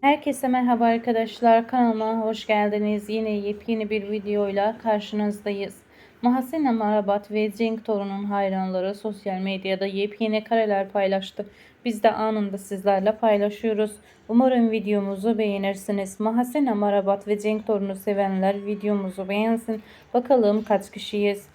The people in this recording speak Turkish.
Herkese merhaba arkadaşlar. Kanalıma hoş geldiniz. Yine yepyeni bir videoyla karşınızdayız. Muhasene Marabat ve Cenk Torun'un hayranları sosyal medyada yepyeni kareler paylaştı. Biz de anında sizlerle paylaşıyoruz. Umarım videomuzu beğenirsiniz. Muhasene Marabat ve Cenk Torun'u sevenler videomuzu beğensin. Bakalım kaç kişiyiz.